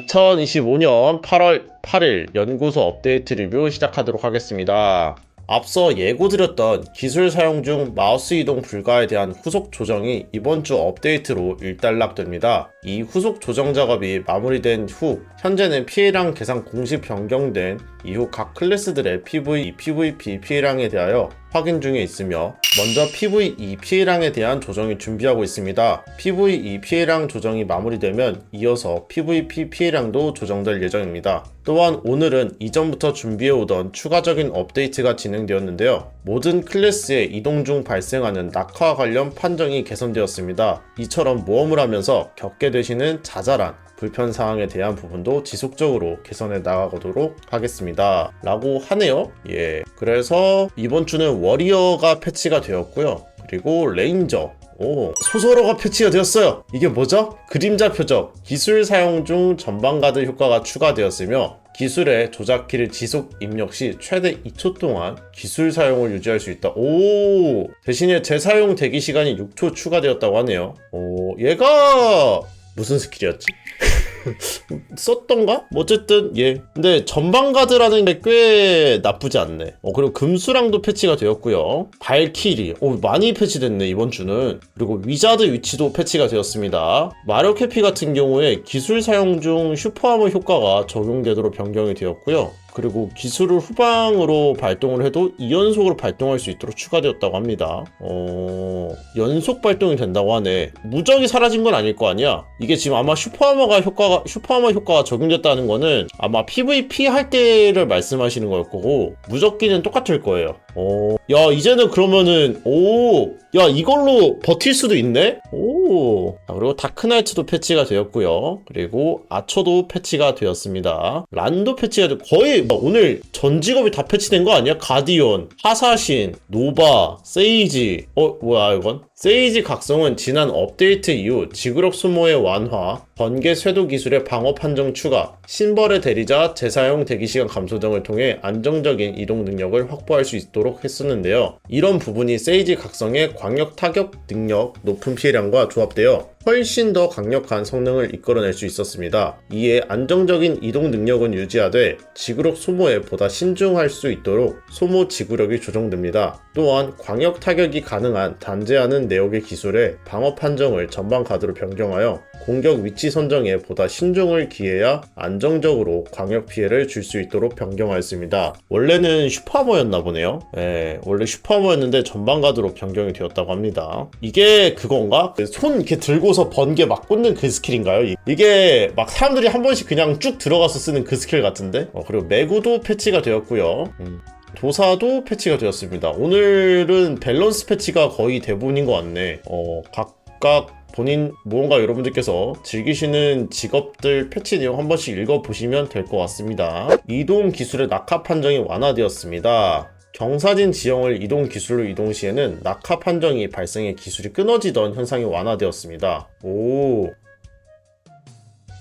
2025년 8월 8일 연구소 업데이트 리뷰 시작하도록 하겠습니다. 앞서 예고드렸던 기술 사용 중 마우스 이동 불가에 대한 후속 조정이 이번 주 업데이트로 일단락됩니다. 이 후속 조정 작업이 마무리된 후 현재는 피해량 계산 공식 변경된 이후 각 클래스들의 PVE, PVP 피해량에 대하여 확인 중에 있으며 먼저 PVE 피해량에 대한 조정이 준비하고 있습니다. PVE 피해량 조정이 마무리되면 이어서 PVP 피해량도 조정될 예정입니다. 또한 오늘은 이전부터 준비해오던 추가적인 업데이트가 진행되었는데요. 모든 클래스의 이동 중 발생하는 낙하와 관련 판정이 개선되었습니다. 이처럼 모험을 하면서 겪게 되시는 자잘한 불편 사항에 대한 부분도 지속적으로 개선해 나가도록 하겠습니다. 라고 하네요. 예. 그래서 이번 주는 워리어가 패치가 되었고요. 그리고 레인저, 오, 소설어가 패치가 되었어요. 이게 뭐죠? 그림자 표적, 기술 사용 중 전방 가드 효과가 추가되었으며 기술의 조작키를 지속 입력 시 최대 2초 동안 기술 사용을 유지할 수 있다. 오, 대신에 재사용 대기 시간이 6초 추가되었다고 하네요. 오, 얘가 무슨 스킬이었지? 썼던가? 뭐 어쨌든 예. 근데 전방 가드라는 게 꽤 나쁘지 않네. 어 그리고 금수랑도 패치가 되었고요. 발키리, 오 많이 패치됐네 이번 주는. 그리고 위자드 위치도 패치가 되었습니다. 마력 캐피 같은 경우에 기술 사용 중 슈퍼하머 효과가 적용되도록 변경이 되었고요. 그리고 기술을 후방으로 발동을 해도 2연속으로 발동할 수 있도록 추가되었다고 합니다. 어... 연속 발동이 된다고 하네. 무적이 사라진 건 아닐 거 아니야? 이게 지금 아마 슈퍼하머가 효과가, 슈퍼하머 효과가 적용됐다는 거는 아마 PVP 할 때를 말씀하시는 걸 거고, 무적기는 똑같을 거예요. 어... 야, 이제는 그러면은, 오! 야, 이걸로 버틸 수도 있네? 오! 자, 그리고 다크나이트도 패치가 되었고요. 그리고 아처도 패치가 되었습니다. 란도 패치가 되 거의 막 오늘 전 직업이 다 패치된 거 아니야? 가디언, 하사신, 노바, 세이지. 어, 뭐야, 이건? 세이지 각성은 지난 업데이트 이후 지구력 소모의 완화, 번개 쇄도 기술의 방어 판정 추가, 신벌의 대리자 재사용 대기시간 감소 등을 통해 안정적인 이동 능력을 확보할 수 있도록 했었는데요. 이런 부분이 세이지 각성의 광역 타격 능력 높은 피해량과 조합되어 훨씬 더 강력한 성능을 이끌어낼 수 있었습니다. 이에 안정적인 이동 능력은 유지하되 지구력 소모에 보다 신중할 수 있도록 소모 지구력이 조정됩니다. 또한 광역 타격이 가능한 단제하는 내역의 기술에 방어 판정을 전방 카드로 변경하여 공격 위치 선정에 보다 신중을 기해야 안정적으로 광역 피해를 줄 수 있도록 변경하였습니다. 원래는 슈퍼머였나 보네요. 예, 원래 슈퍼머였는데 전방 카드로 변경이 되었다고 합니다. 이게 그건가? 손 이렇게 들고 서 번개 막 꽂는 그 스킬인가요? 이- 이게 막 사람들이 한 번씩 그냥 쭉 들어가서 쓰는 그 스킬 같은데? 어, 그리고 매구도 패치가 되었고요. 음. 도사도 패치가 되었습니다. 오늘은 밸런스 패치가 거의 대부분인 것 같네. 어, 각각 본인 무언가 여러분들께서 즐기시는 직업들 패치 내용 한 번씩 읽어보시면 될 것 같습니다. 이동 기술의 낙하 판정이 완화되었습니다. 경사진 지형을 이동 기술로 이동 시에는 낙하 판정이 발생해 기술이 끊어지던 현상이 완화되었습니다. 오,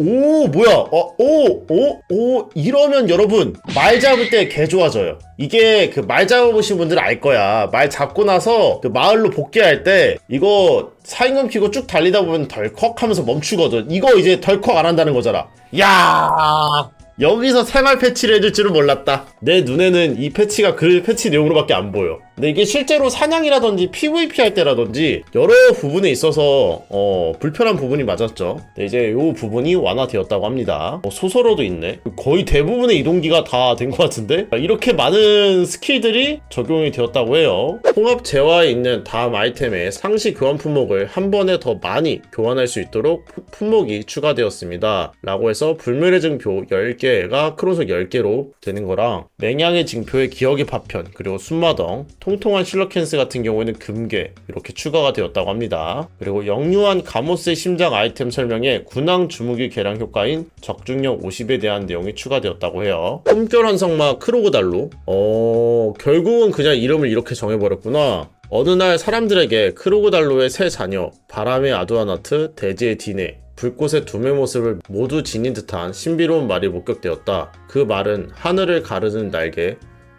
오 뭐야? 어오오 오 이러면 여러분 말 잡을 때 개 좋아져요. 이게 그 말 잡아보신 분들은 알 거야. 말 잡고 나서 그 마을로 복귀할 때 이거 사인금 키고 쭉 달리다 보면 덜컥 하면서 멈추거든. 이거 이제 덜컥 안 한다는 거잖아. 야 여기서 생활 패치를 해줄 줄은 몰랐다. 내 눈에는 이 패치가 그 패치 내용으로밖에 안 보여. 근데 이게 실제로 사냥이라든지 PVP 할 때라든지 여러 부분에 있어서 어, 불편한 부분이 맞았죠. 이제 이 부분이 완화되었다고 합니다. 어, 소설어도 있네. 거의 대부분의 이동기가 다 된 것 같은데 이렇게 많은 스킬들이 적용이 되었다고 해요. 통합 재화에 있는 다음 아이템의 상시 교환 품목을 한 번에 더 많이 교환할 수 있도록 푸- 품목이 추가되었습니다. 라고 해서 불멸의 증표 10개가 크로석 10개로 되는 거랑 맹양의 징표의 기억의 파편 그리고 순마덩 통통한 실러캔스 같은 경우에는 금괴 이렇게 추가가 되었다고 합니다. 그리고 영유한 가모스의 심장 아이템 설명에 군왕 주무기 개량 효과인 적중력 50에 대한 내용이 추가되었다고 해요. 꿈결한 성마 크로고달로 어 결국은 그냥 이름을 이렇게 정해버렸구나. 어느 날 사람들에게 크로고달로의 새 자녀 바람의 아두아나트 대지의 디네 불꽃의 두매 모습을 모두 지닌 듯한 신비로운 말이 목격되었다. 그 말은 하늘을 가르는 날개,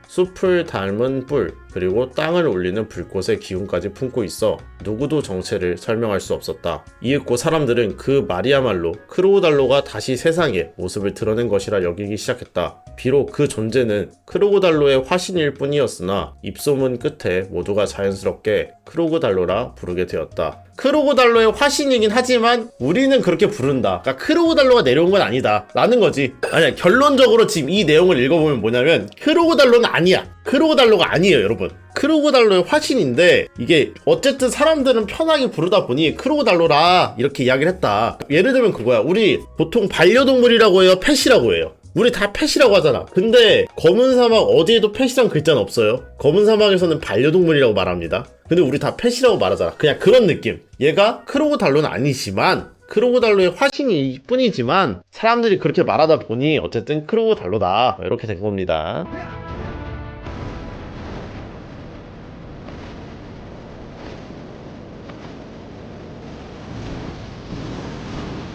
숲을 닮은 뿔, 그리고 땅을 올리는 불꽃의 기운까지 품고 있어 누구도 정체를 설명할 수 없었다. 이윽고 사람들은 그 말이야말로 크로고달로가 다시 세상에 모습을 드러낸 것이라 여기기 시작했다. 비록 그 존재는 크로고달로의 화신일 뿐이었으나 입소문 끝에 모두가 자연스럽게 크로고달로라 부르게 되었다. 크로고달로의 화신이긴 하지만 우리는 그렇게 부른다. 그러니까 크로고달로가 내려온 건 아니다. 라는 거지. 아니야, 결론적으로 지금 이 내용을 읽어보면 뭐냐면 크로고달로는 아니야. 크로고달로가 아니에요, 여러분. 크로고달로의 화신인데 이게 어쨌든 사람들은 편하게 부르다 보니 크로고달로라 이렇게 이야기를 했다. 예를 들면 그거야. 우리 보통 반려동물이라고 해요, 펫이라고 해요. 우리 다 펫이라고 하잖아. 근데 검은 사막 어디에도 펫이란 글자는 없어요. 검은 사막에서는 반려동물이라고 말합니다. 근데 우리 다 펫이라고 말하잖아. 그냥 그런 느낌. 얘가 크로고달로는 아니지만 크로고달로의 화신이 뿐이지만 사람들이 그렇게 말하다 보니 어쨌든 크로고달로다 이렇게 된 겁니다.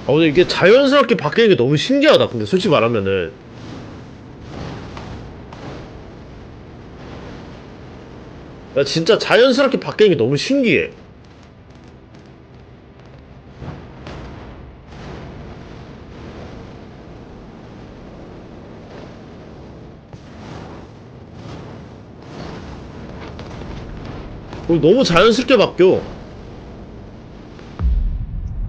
아, 근데 이게 자연스럽게 바뀌는 게 너무 신기하다. 근데 솔직히 말하면은. 야, 진짜 자연스럽게 바뀌는 게 너무 신기해. 어, 너무 자연스럽게 바뀌어.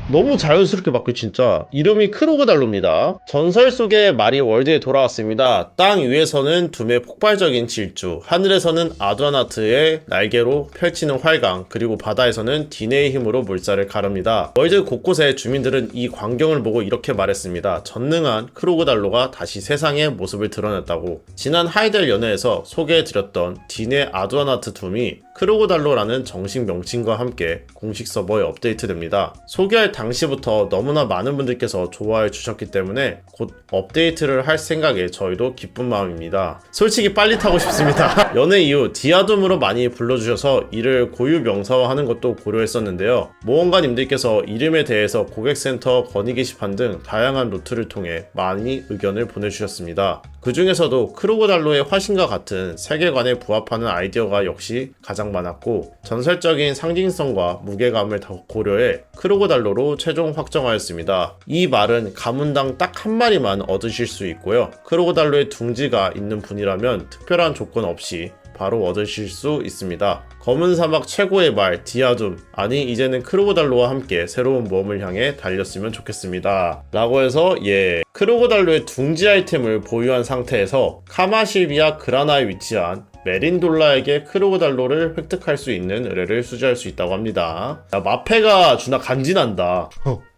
너무 자연스럽게 바뀌어 진짜. 이름이 크로그달로입니다. 전설 속의 말이 월드에 돌아왔습니다. 땅 위에서는 둠의 폭발적인 질주 하늘에서는 아드아나트의 날개로 펼치는 활강 그리고 바다에서는 디네의 힘으로 물살을 가릅니다. 월드 곳곳의 주민들은 이 광경을 보고 이렇게 말했습니다. 전능한 크로그달로가 다시 세상의 모습을 드러냈다고. 지난 하이델 연회에서 소개해드렸던 디네 아드아나트 둠이 크로고달로라는 정식 명칭과 함께 공식 서버에 업데이트됩니다. 소개할 당시부터 너무나 많은 분들께서 좋아해 주셨기 때문에 곧 업데이트를 할 생각에 저희도 기쁜 마음입니다. 솔직히 빨리 타고 싶습니다. 연애 이후 디아둠으로 많이 불러주셔서 이를 고유 명사화하는 것도 고려했었는데요. 모험가님들께서 이름에 대해서 고객센터 건의 게시판 등 다양한 루트를 통해 많이 의견을 보내주셨습니다. 그 중에서도 크로고달로의 화신과 같은 세계관에 부합하는 아이디어가 역시 가장 많았고 전설적인 상징성과 무게감을 더 고려해 크로고달로로 최종 확정하였습니다. 이 말은 가문당 딱 한 마리만 얻으실 수 있고요. 크로고달로의 둥지가 있는 분이라면 특별한 조건 없이 바로 얻으실 수 있습니다. 검은 사막 최고의 말 디아둠 아니 이제는 크로고달로와 함께 새로운 모험을 향해 달렸으면 좋겠습니다. 라고 해서 예 크로고달로의 둥지 아이템을 보유한 상태에서 카마실비아 그라나에 위치한 메린돌라에게 크로고달로를 획득할 수 있는 의뢰를 수주할 수 있다고 합니다. 야, 마페가 주나 간지난다.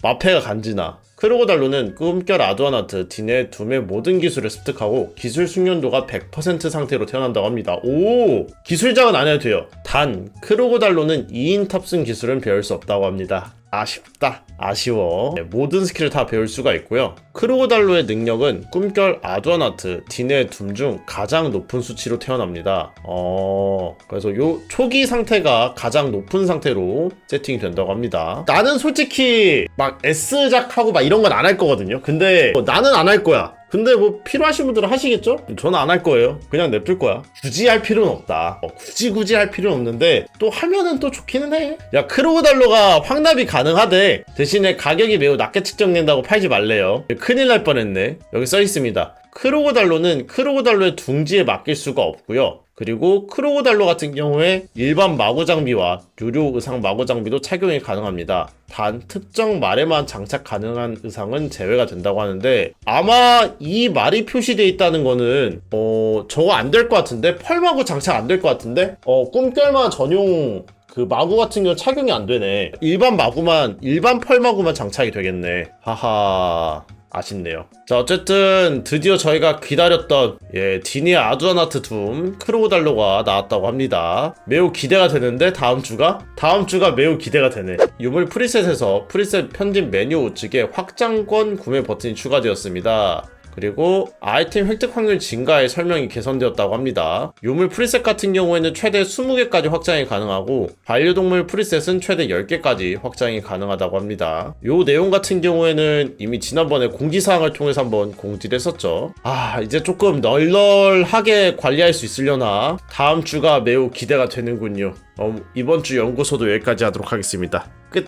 마페가 간지나. 크로고달로는 꿈결 아두아나트, 딘의 둠의 모든 기술을 습득하고 기술 숙련도가 100% 상태로 태어난다고 합니다. 오! 기술장은 안 해도 돼요. 단, 크로고달로는 2인 탑승 기술은 배울 수 없다고 합니다. 아쉽다. 아쉬워. 네, 모든 스킬을 다 배울 수가 있고요. 크로고달로의 능력은 꿈결 아두아나트, 딘의 둠중 가장 높은 수치로 태어납니다. 어, 그래서 요 초기 상태가 가장 높은 상태로 세팅이 된다고 합니다. 나는 솔직히 막 S작 하고 막 이런 건 안 할 거거든요. 근데 뭐 나는 안 할 거야. 근데 뭐 필요하신 분들은 하시겠죠? 저는 안 할 거예요. 그냥 냅둘 거야. 굳이 할 필요는 없다. 어, 굳이 굳이 할 필요는 없는데 또 하면은 또 좋기는 해. 야 크로고달로가 황납이 가능하대. 대신에 가격이 매우 낮게 측정된다고 팔지 말래요. 큰일 날 뻔했네. 여기 써 있습니다. 크로고달로는 크로고달로의 둥지에 맡길 수가 없고요. 그리고 크로고달로 같은 경우에 일반 마구 장비와 유료 의상 마구 장비도 착용이 가능합니다. 단 특정 말에만 장착 가능한 의상은 제외가 된다고 하는데 아마 이 말이 표시되어 있다는 거는 어 저거 안 될 것 같은데 펄마구 장착 안 될 것 같은데 어 꿈결마 전용 그 마구 같은 경우 착용이 안 되네. 일반 마구만 일반 펄마구만 장착이 되겠네. 하하. 아쉽네요. 자, 어쨌든 드디어 저희가 기다렸던 예, 디니 아두아나트 둠 크로달로가 나왔다고 합니다. 매우 기대가 되는데 다음 주가 다음 주가 매우 기대가 되네. 유물 프리셋에서 프리셋 편집 메뉴 우측에 확장권 구매 버튼이 추가되었습니다. 그리고 아이템 획득 확률 증가의 설명이 개선되었다고 합니다. 유물 프리셋 같은 경우에는 최대 20개까지 확장이 가능하고 반려동물 프리셋은 최대 10개까지 확장이 가능하다고 합니다. 요 내용 같은 경우에는 이미 지난번에 공지사항을 통해서 한번 공지를 했었죠. 아 이제 조금 널널하게 관리할 수 있으려나 다음 주가 매우 기대가 되는군요. 어, 이번 주 연구소도 여기까지 하도록 하겠습니다.